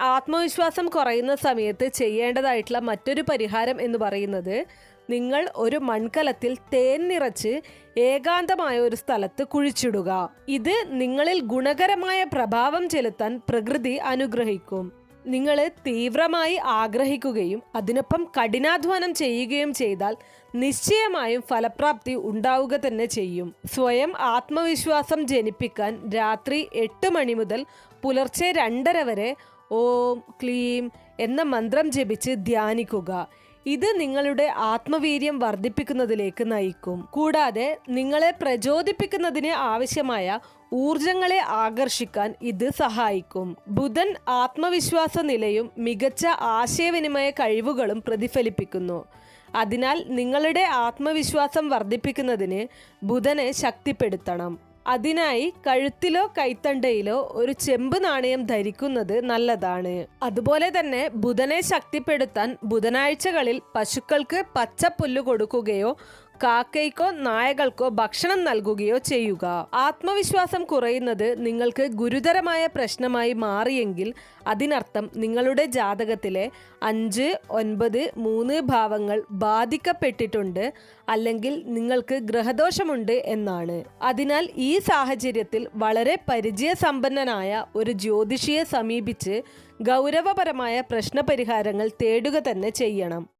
ആത്മവിശ്വാസം കുറയുന്ന സമയത്ത് ചെയ്യേണ്ടതായിട്ടുള്ള മറ്റൊരു പരിഹാരം എന്ന് പറയുന്നത് നിങ്ങൾ ഒരു മൺകലത്തിൽ തേൻ നിറച്ച് ഏകാന്തമായ ഒരു സ്ഥലത്ത് കുഴിച്ചിടുക. ഇത് നിങ്ങളിൽ ഗുണകരമായ പ്രഭാവം ചെലുത്താൻ പ്രകൃതി അനുഗ്രഹിക്കും. നിങ്ങൾ തീവ്രമായി ആഗ്രഹിക്കുകയും അതിനൊപ്പം കഠിനാധ്വാനം ചെയ്യുകയും ചെയ്താൽ നിശ്ചയമായും ഫലപ്രാപ്തി ഉണ്ടാവുക തന്നെ ചെയ്യും. സ്വയം ആത്മവിശ്വാസം ജനിപ്പിക്കാൻ രാത്രി എട്ട് മണി മുതൽ പുലർച്ചെ രണ്ടര വരെ ഓം ക്ലീം എന്ന മന്ത്രം ജപിച്ച് ധ്യാനിക്കുക. ഇത് നിങ്ങളുടെ ആത്മവീര്യം വർദ്ധിപ്പിക്കുന്നതിലേക്ക് നയിക്കും. കൂടാതെ നിങ്ങളെ പ്രചോദിപ്പിക്കുന്നതിന് ആവശ്യമായ ഊർജങ്ങളെ ആകർഷിക്കാൻ ഇത് സഹായിക്കും. ബുധൻ ആത്മവിശ്വാസ നിലയും മികച്ച ആശയവിനിമയ കഴിവുകളും പ്രതിഫലിപ്പിക്കുന്നു. അതിനാൽ നിങ്ങളുടെ ആത്മവിശ്വാസം വർദ്ധിപ്പിക്കുന്നതിന് ബുധനെ ശക്തിപ്പെടുത്തണം. അതിനായി കഴുത്തിലോ കൈത്തണ്ടയിലോ ഒരു ചെമ്പ് നാണയം ധരിക്കുന്നത് നല്ലതാണ്. അതുപോലെ തന്നെ ബുധനെ ശക്തിപ്പെടുത്താൻ ബുധനാഴ്ചകളിൽ പശുക്കൾക്ക് പച്ചപ്പുല്ല് കൊടുക്കുകയോ കാക്കയ്ക്കോ നായകൾക്കോ ഭക്ഷണം നൽകുകയോ ചെയ്യുക. ആത്മവിശ്വാസം കുറയുന്നത് നിങ്ങൾക്ക് ഗുരുതരമായ പ്രശ്നമായി മാറിയെങ്കിൽ അതിനർത്ഥം നിങ്ങളുടെ ജാതകത്തിലെ അഞ്ച് ഒൻപത് മൂന്ന് ഭാവങ്ങൾ ബാധിക്കപ്പെട്ടിട്ടുണ്ട് അല്ലെങ്കിൽ നിങ്ങൾക്ക് ഗ്രഹദോഷമുണ്ട് എന്നാണ്. അതിനാൽ ഈ സാഹചര്യത്തിൽ വളരെ പരിചയസമ്പന്നനായ ഒരു ജ്യോതിഷിയെ സമീപിച്ച് ഗൗരവപരമായ പ്രശ്നപരിഹാരങ്ങൾ തേടുക തന്നെ ചെയ്യണം.